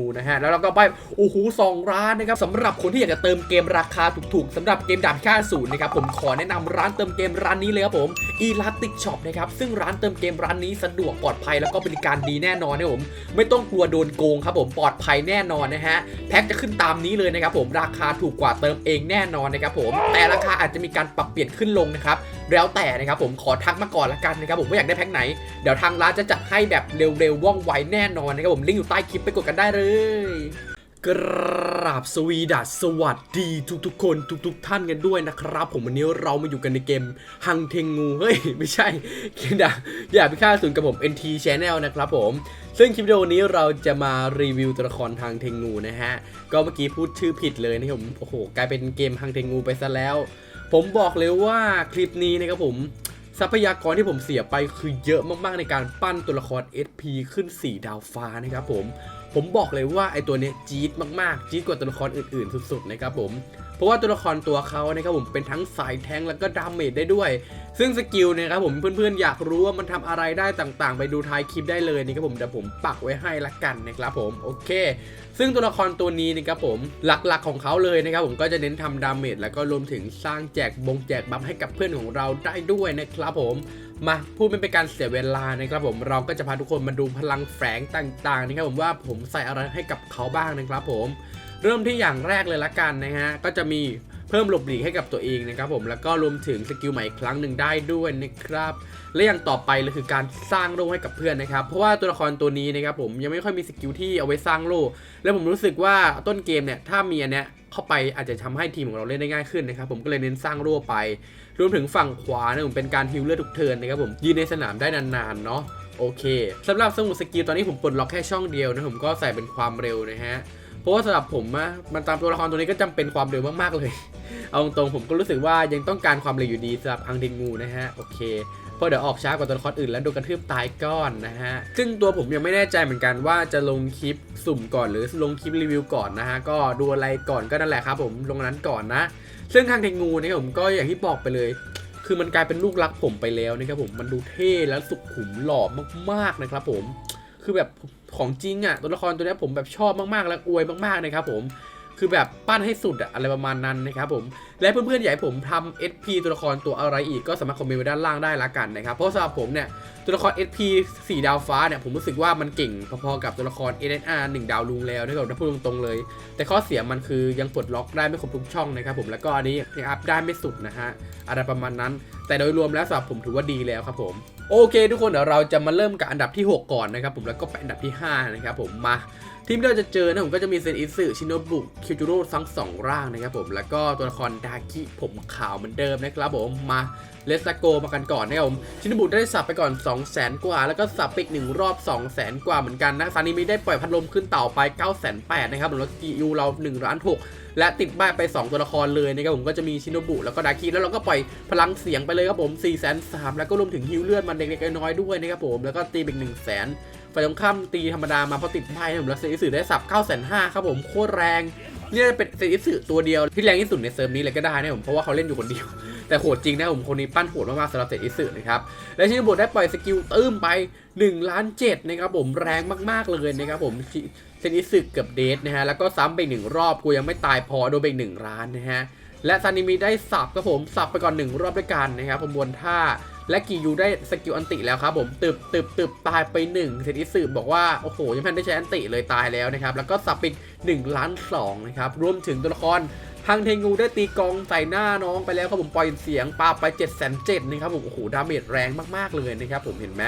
งูนะฮะแล้วเราก็ไปโอ้โหสองร้านนะครับสำหรับคนที่อยากจะเติมเกมราคาถูกๆสำหรับเกมดาบค่าศูนย์นะครับผมขอแนะนำร้านเติมเกมร้านนี้เลยครับผมอีลาติกช็อปนะครับซึ่งร้านเติมเกมร้านนี้สะดวกปลอดภัยแล้วก็บริการดีแน่นอนนะครับผมไม่ต้องกลัวโดนโกงครับผมปลอดภัยแน่นอนนะฮะแพ็คจะขึ้นตามนี้เลยนะครับผมราคาถูกกว่าเติมเองแน่นอนนะครับผมแต่ราคาอาจจะมีการปรับเปลี่ยนขึ้นลงนะครับแล้วแต่นะครับผมขอทักมาก่อนละกันนะครับผมว่าอยากได้แพ็คไหน เดี๋ยวทางร้านจะจัดให้แบบเร็วๆว่องไวแน่นอนนะครับผมลิงก์อยู่ใต้คลิปไปกดกันได้เลยกราบสวีดัสสวัสดีทุกๆ คนทุก ๆ ท่านกันด้วยนะครับ ผมวันนี้เรามาอยู่กันในเกมฮังเทงงูเฮ้ย ไม่ใช่เกมดาอย่าพิฆาตศูนย์กับผม NT Channel นะครับผม ซึ่งคลิปวิดีโอนี้เราจะมารีวิวตัวละครทางเทงงูนะฮะ ก็เมื่อกี้พูดชื่อผิดเลยนะครับผมโอ้โห กลายเป็นเกมฮังเทงงูไปซะแล้ว ผมบอกเลยว่าคลิปนี้นะครับผมทรัพยากรที่ผมเสียไปคือเยอะมากๆในการปั้นตัวละคร SP ขึ้น 4 ดาวฟ้านะครับผม ผมบอกเลยว่าไอตัวนี้จี๊ดมากๆ จี๊ดกว่าตัวละครอื่นๆ สุดๆนะครับผม เพราะว่าตัวละครตัวเขานะครับผมเป็นทั้งสายแทงแล้วก็ดาเมจได้ด้วย ซึ่งสกิลเนยครับผมเพื่อนๆอยากรู้ว่ามันทำอะไรได้ต่างๆ ไปดูท้ายคลิปได้เลยนะครับผมเดี๋ยวผมปักไว้ให้ละกันนะครับผมโอเค ซึ่งตัวละครตัวนี้นะครับผมหลักๆของเขาเลยนะครับผมก็จะเน้นทำดาเมจแล้วก็รวมถึงสร้างแจกบงแจกบัฟให้กับเพื่อนของเราได้ด้วยนะครับผมมาพูดไม่เป็นการเสียเวลานะครับผมเราก็จะพาทุกคนมาดูพลังแฝงต่างๆนะครับผมว่าผมใส่อะไรให้กับเขาบ้างนะครับผม เริ่มที่อย่างแรกเลยละกันนะฮะ ก็จะมีเพิ่มหลบหลีกให้กับตัวเองนะครับผม แล้วก็รวมถึงสกิลใหม่อีกครั้งหนึ่งได้ด้วยนะครับ และอย่างต่อไปเลยคือการสร้างโล่ให้กับเพื่อนนะครับ เพราะว่าตัวละครตัวนี้นะครับผมยังไม่ค่อยมีสกิลที่เอาไว้สร้างโล่ แล้วผมรู้สึกว่าต้นเกมเนี่ยถ้ามีอันเนี้ยเข้าไปอาจจะทำให้ทีมของเราเล่นได้ง่ายขึ้นนะครับผมก็เลยเน้นสร้างโล่ไป รวมถึงฝั่งขวานะผมเป็นการฮิลเลอร์ทุกเทิร์นนะครับผมยืนในสนามได้นานๆเนาะโอเคสำหรับสมุดสกิลตอนนี้ผมปลดล็อกแค่ช่องเดียวนะผมก็ใส่เป็นความเร็วนะฮะ เพราะว่าสำหรับผมอะมันตามตัวละครตัวนี้ก็จำเป็นความเร็วมากๆเลย เอาตรงๆผมก็รู้สึกว่ายังต้องการความเร็วอยู่ดีสำหรับอังเดงูนะฮะ โอเคเพราะเดี๋ยวออกช้ากว่าตัวละครอื่นแล้วโดนกระทืบตายก้อนนะฮะ ซึ่งตัวผมยังไม่แน่ใจเหมือนกันว่าจะลงคลิปสุ่มก่อนหรือลงคลิปรีวิวก่อนนะฮะ ก็ดูอะไรก่อนก็นั่นแหละครับผมลงนั้นก่อนนะ ซึ่งทางเทงูนะครับผมก็อย่างที่บอกไปเลย คือมันกลายเป็นลูกรักผมไปแล้วนะครับผมมันดูเท่แล้วสุขุมหล่อมากๆนะครับผม คือแบบ ของจริงอะ่ะตัวละครตัวนี้ผมแบบชอบมากๆและอวยมากๆนะครับผมคือแบบปั้นให้สุดอะอะไรประมาณนั้นนะครับผม และเพื่อนๆอยากให้ผมทำ SP ตัวละครตัวอะไรอีกก็สามารถคอมเมนต์ไว้ด้านล่างได้ละกันนะครับ เพราะสำหรับผมเนี่ยตัวละคร SP 4 ดาวฟ้าเนี่ยผมรู้สึกว่ามันเก่งพอๆกับตัวละคร NSR 1 ดาวลุงแล้วนะครับถ้าพูดตรงๆเลย แต่ข้อเสียมันคือยังปลดล็อกได้ไม่ครบทุกช่องนะครับผมแล้วก็อันนี้ยังอัพได้ไม่สุดนะฮะอะไรประมาณนั้น แต่โดยรวมแล้วสำหรับผมถือว่าดีแล้วครับผม โอเค ทุกคนเดี๋ยวเราจะมาเริ่มกับอันดับที่ 6 ก่อนนะครับผมแล้วก็ไปอันดับที่5นะครับผมมา ทีมที่เราจะเจอนะผมก็จะมีเซนอิสึชินโนบุคิวจูโร่ทั้งสองร่างนะครับผมแล้วก็ตัวละครดากิผมขาวเหมือนเดิมนะครับผมมาเลสโกมากันก่อนนะครับผมชินโนบุได้สับไปก่อน 2 0 0 0 0 0กว่า แล้วก็สับไปอีกหนึ่งรอบ 2 0 0 0 0 0กว่าเหมือนกันนะซานิมิได้ปล่อยพัดลมขึ้นเต่าไป 9 8 0 0 0นะครับผมแล้วกียูเรา1ล้าน6และติดบ้านไป 2 ตัวละครเลยนะครับผมก็จะมีชินโนบุแล้วก็ดากิแล้วเราก็ปล่อยพลังเสียงไปเลยครับผม4 3 0 0 0แล้วก็รวมถึงฮิวเลือดมันเด็กๆน้อยๆด้วยนะครับผมแล้วก็ตีไปอีก1 0 0 0 0แสน ฝ่ายตรงข้ามตีธรรมดามาเพราะติดไพ่ผมแล้วเซอิสึได้สับ9 5 0 0ครับผมโคตรแรงนี่น่าจะเป็นเซอิสึตัวเดียวที่แรงที่สุดในเซิร์ฟนี้เลยก็ได้นะผมเพราะว่าเขาเล่นอยู่คนเดียว แต่โหดจริงนะผมคนนี้ปั้นโหดมากๆสำหรับเซอิสึนะครับและชินบุได้ปล่อยสกิลตื้มไป1ล้าน7นะครับผมแรงมากๆเลยนะครับผมเซอิสึกับเดทนะฮะแล้วก็ซ้ำไปหนึ่งรอบกูยังไม่ตายพอโดนไปหนึ่งล้านนะฮะและซานิมิได้สับครับผมสับไปก่อนหนึ่งรอบด้วยกันนะครับผมบนท่า และกิยูได้สกิลอันติแล้วครับผมตึบตึบตึบตายไป1เซนอิสึบบอกว่าโอ้โหยังไม่ทันได้ใช้อันติเลยตายแล้วนะครับแล้วก็สับไป1ล้าน2นะครับรวมถึงตัวละครพังเทงูได้ตีกองใส่หน้าน้องไปแล้วครับผมปล่อยเสียงปาไป7 7 0 0 0นะครับผมโอ้โหดาเมจแรงมากๆเลยนะครับผมเห็นไหม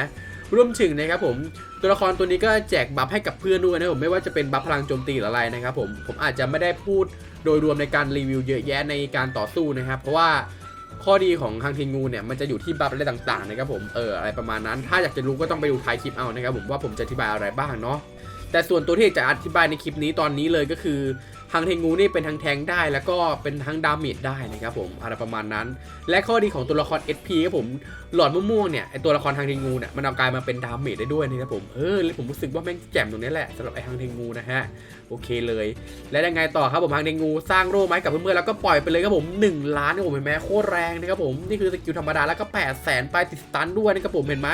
รวมถึงนะครับผมตัวละครตัวนี้ก็แจกบัฟให้กับเพื่อนด้วยนะผมไม่ว่าจะเป็นบัฟพลังโจมตีหรืออะไรนะครับผมผมอาจจะไม่ได้พูดโดยรวมในการรีวิวเยอะแยะในการต่อสู้นะครับ เพราะว่า ข้อดีของคางทีงูเนี่ยมันจะอยู่ที่บัฟอะไรต่างๆนะครับผมเอออะไรประมาณนั้น ถ้าอยากจะรู้ก็ต้องไปดูท้ายคลิปเอานะครับผมว่าผมจะอธิบายอะไรบ้างเนาะแต่ส่วนตัวที่จะอธิบายในคลิปนี้ตอนนี้เลยก็คือ ทางเทงูนี่เป็นทั้งแทงได้แล้วก็เป็นทั้งดาเมจได้นะครับผมอะไรประมาณนั้น และข้อดีของตัวละคร SP ครับผมหลอดม่วงเนี่ยไอตัวละครทางเทงูเนี่ยมันเอากลายมาเป็นดาเมจได้ด้วยนะครับผมเออเลยผมรู้สึกว่าแม่งแจ่มตรงนี้แหละสำหรับไอทางเทงูนะฮะโอเคเลย และยังไงต่อครับผมทางเทงูสร้างโร่ไม้กับเพื่อนๆแล้วก็ปล่อยไปเลยครับผม 1 ล้านนี่ผมเห็นไหมโคตรแรงนะครับผมนี่คือสกิลธรรมดาแล้วก็8 0 0แสนไปติดสตันด้วยนะครับผมเห็นไหม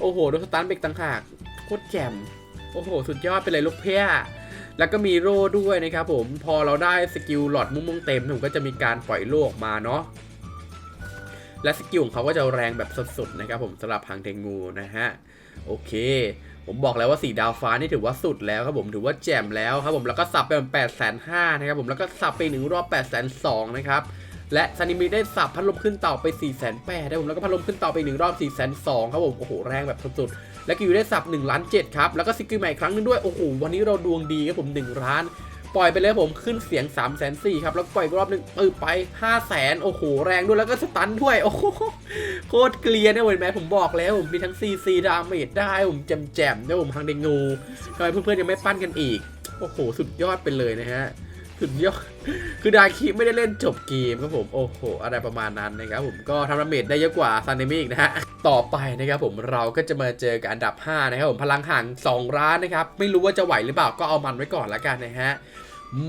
โอ้โหโดนสตันเบรกต่างหากโคตรแจ่มโอ้โห สุดยอดไปเลยลูกเพี้ย แล้วก็มีโล่ด้วยนะครับผมพอเราได้สกิลหลอดมุ้งม่งเต็มผมก็จะมีการปล่อยโล่ออกมาเนาะและสกิลของเขาก็จะแรงแบบสุดๆนะครับผมสำหรับพังเทงูนะฮะโอเค ผมบอกแล้วว่าสีดาวฟ้านี่ถือว่าสุดแล้วครับผมถือว่าแจ่มแล้วครับผมแล้วก็สับไปแปดแสนห้านะครับผมแล้วก็สับไปหนึ่งรอบ8ปดแสนสองนะครับและซานิมิได้สับพัดลมขึ้นเต่าไป4ี่แสนแปดนะครับผมแล้วก็พัดลมขึ้นเต่าไปหนึ่งรอบ4ี่แสนสองครับผมโอ้โหแรงแบบสุดๆ และกิวได้สับ1ล้าน7ครับ แล้วก็สกิลใหม่อีกครั้งหนึงด้วย โอ้โห วันนี้เราดวงดีครับผม1ล้าน ปล่อยไปเลยผมขึ้นเสียง 3 4 0 0 0ครับ แล้วปล่อยรอบหนึงเออไป 5 0 0 0 0 0โอ้โห แรงด้วยแล้วก็สตันด้วย โอ้โห โคตรเกลียนนะเห็นไหมผมบอกแล้ว ผมมีทั้ง CC ดาเมจได้ ผมแจมแจมๆได้ผมทางเดงูทำไมเพื่อนๆยังไม่ปั้นกันอีก โอ้โห สุดยอดไปเลยนะฮะ สุดยอดคือดาคิไม่ได้เล่นจบเกมครับผมโอ้โหอะไรประมาณนั้นนะครับผมก็ทำดาเมจได้เยอะกว่าซานเนมิกนะฮะต่อไปนะครับผมเราก็จะมาเจอกับอันดับ 5 นะครับผมพลังห่าง2ร้านนะครับไม่รู้ว่าจะไหวหรือเปล่าก็เอามันไว้ก่อนละกันนะฮะ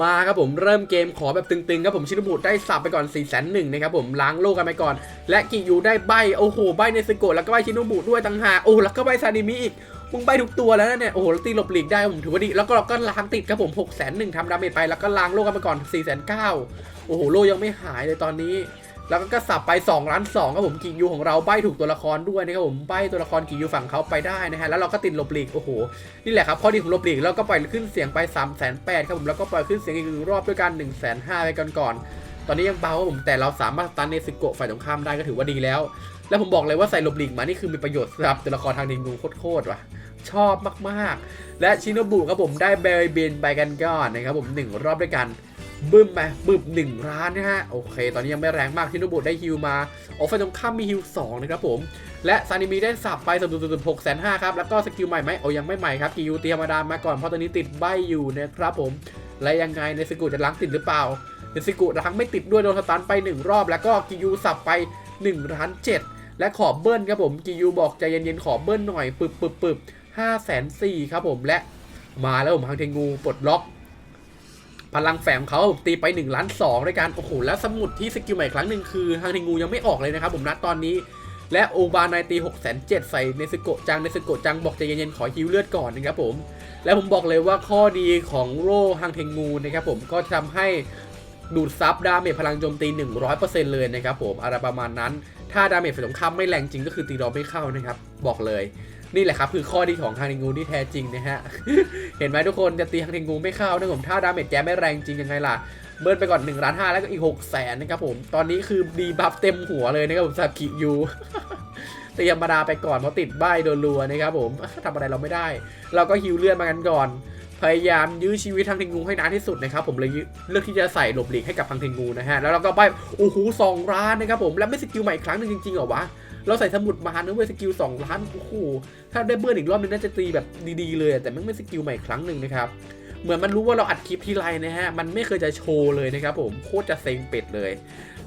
มาครับผมเริ่มเกมขอแบบตึงๆครับผมชินบุได้สับไปก่อน4ี่แสนหนึ่งนะครับผมล้างโลกกันไปก่อน และกิยูได้ใบโอ้โหใบในสโกะแล้วก็ใบชินบุด้วยต่างหากโอ้แล้วก็ใบซานิมิอีก มึงใบทุกตัวแล้วนะเนี่ย โอ้โหล้วตีหลบหลีกได้ผมถือว่าดี แล้วก็เราก็ล้างติดครับผม6กแสนหนึ่งทำดาเมจไป แล้วก็ล้างโลกกันไปก่อน4ี่แสนเก้าโอ้โห โลยังไม่หายเลยตอนนี้ แล้วก็กระสับไป2ล้าน2ครับผมกิยูของเราใบถูกตัวละครด้วยนะครับผมใบตัวละครกิยูฝั่งเขาไปได้นะฮะ แล้วเราก็ติดหลบหลีก โอ้โห นี่แหละครับข้อดีของลบหลีก แล้วก็ปล่อยขึ้นเสียงไป3 8 0 0 0ครับผม แล้วก็ปล่อยขึ้นเสียงอีกรอบด้วยกัน1 5 0 0 0ไปก่อนก่อนตอนนี้ยังเบาครับผมแต่เราสามารถตันเนสโกะฝ่ายตรงข้ามได้ก็ถือว่าดีแล้ว แล้วผมบอกเลยว่าใส่หลบหลีกมานี่คือมีประโยชน์สำหรับตัวละครทางดิงงูโคตรๆว่ะ ชอบมากๆ และชินโนบุครับผมได้เบย์เบนไปกันก่อนนะครับผมหนึ่งรอบด้วยกันบึ้มไปบึ้มหนึ่งล้านนะฮะ โอเค ตอนนี้ยังไม่แรงมากชินโนบุได้ฮิวมาโอ้ฝ่ายตรงข้ามมีฮิวสองนะครับผม และซานิมีได้สับไปสุดสุดหกแสนห้าครับ แล้วก็สกิลใหม่ไหมโอ้ยังไม่ใหม่ครับกิยูเตรียมมาดามมาก่อน เพราะตอนนี้ติดใบอยู่นะครับผม และยังไงในสกุจะล้างติดหรือเปล่าในสกุล้างไม่ติดด้วยโดนสตันไป 1 รอบ แล้วก็กิยูสับไป1ล้านเจ็ดและขอเบิ้ลครับผมกิยูบอกใจเย็นๆขอเบิ้ลหน่อยปึบปึบปึบ ห้าแสนสี่ครับผมและมาแล้วผมฮังเทงูปลดล็อก พลังแฝงเขาตีไป1ล้าน2ด้วยกันโอ้โหแล้วสมุดที่สกิลใหม่อีกครั้งหนึ่งคือฮังเทงูยังไม่ออกเลยนะครับผมนะตอนนี้และโอบานายตี6 7 0 0ใส่เนสโกะจังเนสโกะจังบอกใจเย็นๆขอฮิวเลือดก่อนนะครับผม และผมบอกเลยว่าข้อดีของโร่ฮังเทงูนะครับผมก็ทำให้ดูดซับดาเมจพลังโจมตี 100%เลยนะครับผมอะไรประมาณนั้น ถ้าดาเมจฝ่ายตรงข้ามไม่แรงจริงก็คือตีเราไม่เข้านะครับ บอกเลย นี่แหละครับ คือข้อดีของฮังเทงูที่แท้จริงนะฮะ เห็นไหมทุกคนจะตีฮังเทงูไม่เข้านะผมถ้าดาเมจแกไม่แรงจริงยังไงล่ะเบิร์นไปก่อน1ล้าน5แล้วก็อีก6 0แสนนะครับผม ตอนนี้คือดีบัฟเต็มหัวเลยนะครับผมสำหรับคิยูเตรียมมาดาไปก่อนเพราะติดใบโดนรัวนะครับผมทำอะไรเราไม่ได้ เราก็ฮิวเลือดมากันก่อน พยายามยื้อชีวิตทางเทงูให้นานที่สุดนะครับผมเลยเลือกที่จะใส่หลบหลีกให้กับทางเทงูนะฮะแล้วเราก็ใบโอ้โหสองล้านนะครับผมแล้วไม่สกิลใหม่อีกครั้งหนึ่งจริงๆเหรอวะ เราใส่สมุดมานะเว้ยสกิลสองล้านโอ้โหถ้าได้เบิร์นอีกรอบนึงน่าจะตีแบบดีๆเลย แต่ไม่ไม่สกิลใหม่ครั้งหนึ่งนะครับเหมือนมันรู้ว่าเราอัดคลิปทีไรนะฮะ มันไม่เคยจะโชว์เลยนะครับผม โคตรจะเซ็งเป็ดเลย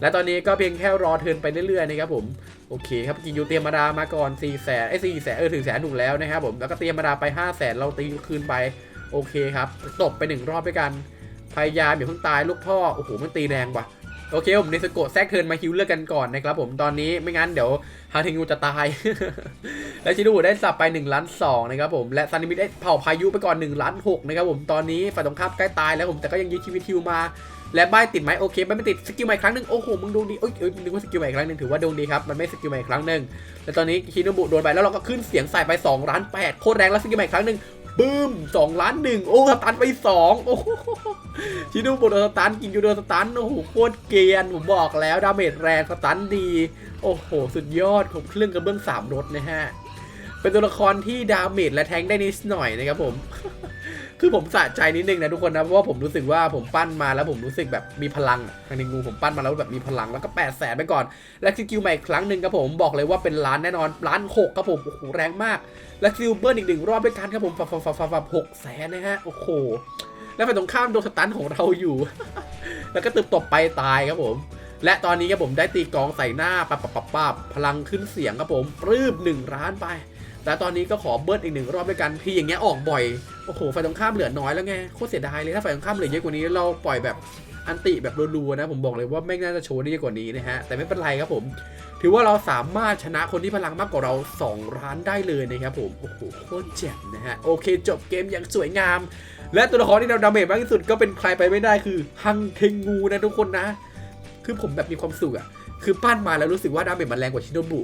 และตอนนี้ก็เพียงแค่รอเทินไปเรื่อยๆนะครับผม โอเคครับกินยูเตรียมมาดามาก่อน4ี่แสนไอ้สี่แสนเออถึงแสนถูกแล้วนะครับผม แล้วก็เตรียมมาดาไป5้าแสนเราตีคืนไป โอเคครับ ตบไปหนึ่งรอบด้วยกัน พยายามอย่าเพิ่งตายลูกพ่อ โอ้โห มันตีแรงว่ะ โอเคผมเนสโกะแทรกเทิร์นมาฮิวเลือกกันก่อนนะครับผมตอนนี้ไม่งั้นเดี๋ยวฮาเทงูจะตาย และชิดูได้สับไป1ล้าน2นะครับผมและซานิมิได้เผาพายุไปก่อน1ล้าน6นะครับผมตอนนี้ฝ่ายตรงข้ามใกล้ตายแล้วผมแต่ก็ยังยื้อชีวิตฮิวมา และใบติดไหมโอเคใบไม่ติดสกิลใหม่ครั้งหนึ่งโอ้โหมึงดวงดีเอ้ยเอ้ยนึกว่าสกิลใหม่อีกครั้งหนึ่งถือว่าดวงดีครับมันไม่สกิลใหม่อีกครั้งหนึ่งและตอนนี้คิโนบุโดนไปแล้วเราก็ขึ้นเสียงใส่ไป2ล้าน8โคตรแรงแล้วสกิลใหม่อีกครั้งหนึ่ง บึ้ม2ล้านหนึ่งโอ้สตันไป2โอ้โหชิโนบุโดนสตันกินยูโดนสตันโอ้โหโคตรเกรียนผมบอกแล้วดาเมจแรงสตันดี โอ้โห สุดยอดของเครื่องกระเบื้องสามรถนะฮะ เป็นตัวละครที่ดาเมจและแทงได้นิดหน่อยนะครับผม คือผมสะใจนิดนึงนะทุกคนนะเพราะว่าผมรู้สึกว่าผมปั้นมาแล้วผมรู้สึกแบบมีพลังทางในงูผมปั้นมาแล้วแบบมีพลังแล้วก็8ปดแสนไปก่อน และสกิลใหม่อีกครั้งหนึ่งครับผมบอกเลยว่าเป็นล้านแน่นอนล้านหกครับผมโอ้โหแรงมาก และซิลเบิร์อีกหนึ่งรอบด้วยกันครับผมฟับฟับฟับฟับฟับหกแสนนะฮะโอ้โหแล้วไปตรงข้ามโดนสตันของเราอยู่ แล้วก็ตึบตบไปตายครับผม และตอนนี้ครับผมได้ตีกองใส่หน้าปับปับปับปับพลังขึ้นเสียงครับผมปลื้มหนึ่งล้านไป แต่ตอนนี้ก็ขอเบิร์ดอีกหนึ่งรอบด้วยกันที่อย่างเงี้ยออกบ่อย โอ้โหไฟตรงข้ามเหลือน้อยแล้วไงโคตรเสียดายเลยถ้าไฟตรงข้ามเหลือเยอะกว่านี้เราปล่อยแบบอันติแบบรัวๆนะผมบอกเลยว่าไม่น่าจะโชว์ได้เยอะกว่านี้นะฮะแต่ไม่เป็นไรครับผม ถือว่าเราสามารถชนะคนที่พลังมากกว่าเรา2ล้านได้เลยนะครับผมโอ้โหโคตรเจ๋งนะฮะโอเค จบเกมอย่างสวยงาม และตัวละครที่เราดาเมจมากที่สุดก็เป็นใครไปไม่ได้คือฮังเทงูนะทุกคนนะ คือผมแบบมีความสุขอะคือปั้นมาแล้วรู้สึกว่าดาเมจมันแรงกว่าชิโนบุ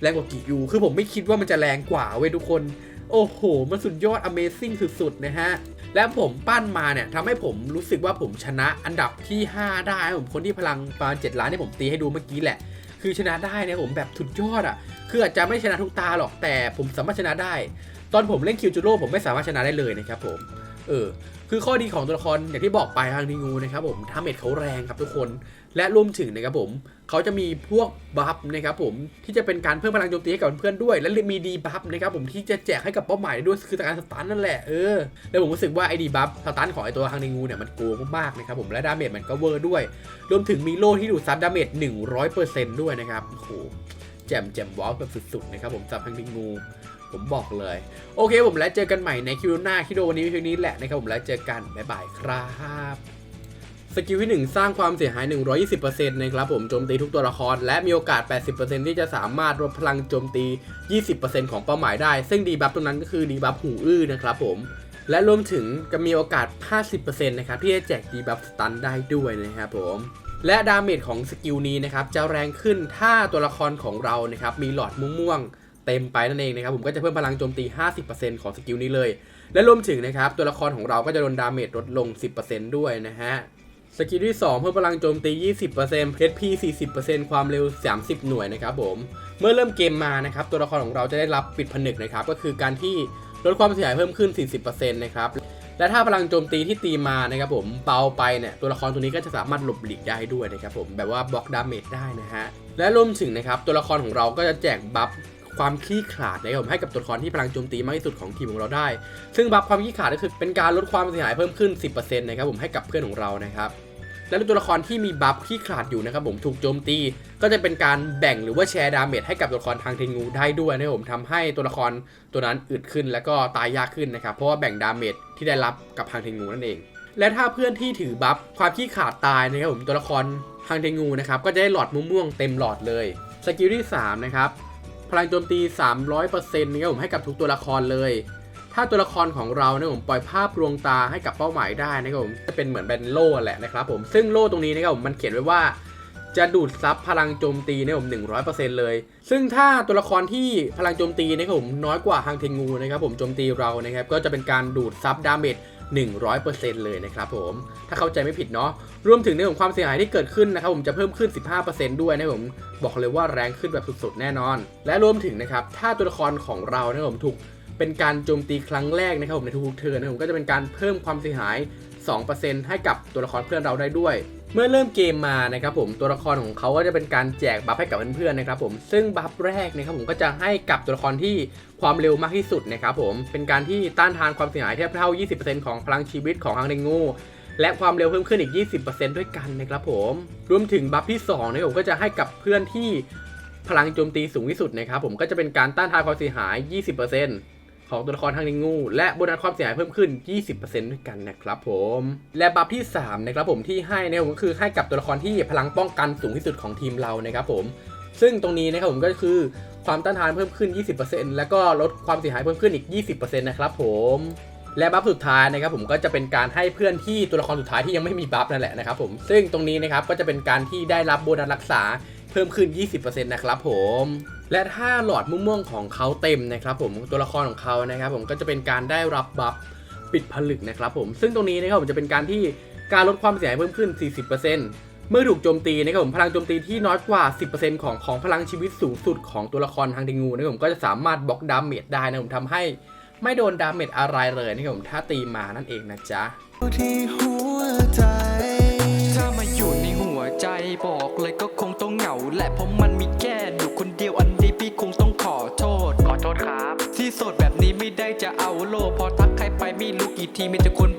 แรงกว่ากิยูคือผมไม่คิดว่ามันจะแรงกว่าเว้ยทุกคน โอ้โห มันสุดยอด Amazing สุดๆ นะฮะ และผมปั้นมาเนี่ยทำให้ผมรู้สึกว่าผมชนะอันดับที่ 5 ได้ผมคนที่พลังประมาณ7ล้านที่ผมตีให้ดูเมื่อกี้แหละ คือชนะได้เนี่ยผมแบบสุดยอดอะ่ะ คืออาจจะไม่ชนะทุกตาหรอกแต่ผมสามารถชนะได้ ตอนผมเล่นคิวจูโร่ผมไม่สามารถชนะได้เลยนะครับผม เออคือข้อดีของตัวละครอย่างที่บอกไปทางดีงูนะครับผมทาเมจเขาแรงครับทุกคน และรวมถึงนะครับผม เขาจะมีพวกบัฟนะครับผมที่จะเป็นการเพิ่มพลังโจมตีให้กับเพื่อนๆด้วย และมีดีบัฟนะครับผมที่จะแจกให้กับเป้าหมายด้วยคือการสตันนั่นแหละเออแล้วผมรู้สึกว่าไอ้ดีบัฟสตันของไอ้ตัวฮังดีงูเนี่ยมันโกงมากๆนะครับผมและดาเมจมันก็เวอร์ด้วย รวมถึงมีโล่ที่ดูดซับดาเมจ100%ด้วยนะครับโอ้โหแจมแจมว้าวแบบสุดๆนะครับผมซับฮังดีงูผมบอกเลย โอเคผมแล้วเจอกันใหม่ในคิวหน้าคิโดวันนี้เพียงนี้แหละนะครับผมแล้วเจอกันบ๊ายบายครับ สกิลที่ 1 สร้างความเสียหาย 120%นะครับผมโจมตีทุกตัวละคร และมีโอกาส 80%ที่จะสามารถลดพลังโจมตี 20%ของเป้าหมายได้ ซึ่งดีบัฟตรงนั้นก็คือดีบัฟหูอื้อนะครับผมและรวมถึงจะมีโอกาส 50%นะครับที่จะแจกดีบัฟสตันได้ด้วยนะครับผมและดาเมจของสกิลนี้นะครับจะแรงขึ้นถ้าตัวละครของเรานะครับมีหลอดม่วงเต็มไปนั่นเองนะครับผมก็จะเพิ่มพลังโจมตี 50%ของสกิลนี้เลย และรวมถึงนะครับตัวละครของเราก็จะโดนดาเมจลดลง 10%ด้วยนะฮะ สกิลที่ 2 เพิ่มพลังโจมตี 20% HP 40%ความเร็ว 30 หน่วยนะครับผม เมื่อเริ่มเกมมานะครับ ตัวละครของเราจะได้รับปิดผนึกนะครับ ก็คือการที่ลดความเสียหายเพิ่มขึ้น 40%นะครับ และถ้าพลังโจมตีที่ตีมานะครับผมเบาไปเนี่ยตัวละครตัวนี้ก็จะสามารถหลบหลีกได้ด้วยนะครับผมแบบว่าบล็อกดาเมจได้นะฮะและรวมถึงนะครับตัวละครของเราก็จะแจกบัฟ ความคลี่ขลาดนะครับผมให้กับตัวละครที่พลังโจมตีมากที่สุดของทีมของเราได้ ซึ่งบัฟความคลี่ขลาดก็คือเป็นการลดความเสียหายเพิ่มขึ้น 10%นะครับผมให้กับเพื่อนของเรานะครับและตัวละครที่มีบัฟที่ขาดอยู่นะครับผมถูกโจมตี ก็จะเป็นการแบ่งหรือว่าแชร์ดาเมจให้กับตัวละครทางเทงูได้ด้วยนะครับผมทำให้ตัวละครตัวนั้นอึดขึ้นแล้วก็ตายยากขึ้นนะครับเพราะว่าแบ่งดาเมจที่ได้รับกับทางเทงูนั่นเอง และถ้าเพื่อนที่ถือบัฟความขี้ขาดตายนะครับผมตัวละครทางเทงูนะครับก็จะได้หลอดม่วงเต็มหลอดเลยสกิลที่สามนะครับ พลังโจมตี 300%นะครับผมให้กับทุกตัวละครเลย ถ้าตัวละครของเราเนี่ยผมปล่อยภาพลวงตาให้กับเป้าหมายได้นะครับผมจะเป็นเหมือนเป็นโล่แหละนะครับผมซึ่งโล่ตรงนี้นะครับผมมันเขียนไว้ว่าจะดูดซับพลังโจมตีนะครับผม100%เลย ซึ่งถ้าตัวละครที่พลังโจมตีนะครับผมน้อยกว่าฮังเทงูนะครับผมโจมตีเรานะครับก็จะเป็นการดูดซับดาเมจ 100%เลยนะครับผมถ้าเข้าใจไม่ผิดเนาะรวมถึงในของความเสียหายที่เกิดขึ้นนะครับผมจะเพิ่มขึ้น 15%ด้วยนะผมบอกเลยว่าแรงขึ้นแบบสุดๆ แน่นอน และรวมถึงนะครับถ้าตัวละครของเรานะครับผมถูกเป็นการโจมตีครั้งแรกนะครับผมในทุกๆเทิร์นนะผมก็จะเป็นการเพิ่มความเสียหาย 2%ให้กับตัวละครเพื่อนเราได้ด้วย เมื่อเริ่มเกมมานะครับผมตัวละครของเขาก็จะเป็นการแจกบัฟให้กับเพื่อนๆนะครับผมซึ่งบัฟแรกนะครับผมก็จะให้กับตัวละครที่ความเร็วมากที่สุดนะครับผมเป็นการที่ต้านทานความเสียหายเทียบเท่า 20%ของพลังชีวิตของฮังเดงูและความเร็วเพิ่มขึ้นอีก 20%ด้วยกันนะครับผมรวมถึงบัฟที่2นะครับผมก็จะให้กับเพื่อนที่พลังโจมตีสูงที่สุดนะครับผมก็จะเป็นการต้านทานความเสียหาย 20% ของตัวละครทางนิงู และโบนัสความเสียหายเพิ่มขึ้น 20%ด้วยกันนะครับผม และบัฟที่ 3 นะครับผมที่ให้นะครับผมก็คือให้กับตัวละครที่พลังป้องกันสูงที่สุดของทีมเรานะครับผม ซึ่งตรงนี้นะครับผมก็คือความต้านทานเพิ่มขึ้น 20%แล้วก็ลดความเสียหายเพิ่มขึ้นอีก 20%นะครับผมและบัฟสุดท้ายนะครับผมก็จะเป็นการให้เพื่อนที่ตัวละครสุดท้ายที่ยังไม่มีบัฟนั่นแหละนะครับผมซึ่งตรงนี้นะครับก็จะเป็นการที่ได้รับโบนัสรักษาเพิ่มขึ้น 20%นะครับผม และถ้าหลอดม่วงของเขาเต็มนะครับผมตัวละครของเขานะครับผมก็จะเป็นการได้รับบัฟปิดผลึกนะครับผมซึ่งตรงนี้นะครับผมจะเป็นการที่การลดความเสียหายเพิ่มขึ้น 40%เมื่อถูกโจมตีนะครับผมพลังโจมตีที่น้อยกว่า 10%ของของพลังชีวิตสูงสุดของตัวละครทางดิงูนะครับผมก็จะสามารถบล็อกดาเมจได้นะผมทำให้ไม่โดนดาเมจอะไรเลยนะครับผมถ้าตีมานั่นเองนะจ๊ะที่หัวใจ ถ้ามาอยู่ในหัวใจบอกเลยก็คงต้องเหงาแหละเพราะมัน จะเอาโลพอทักใครไปไม่รู้กี่ทีมีแต่คน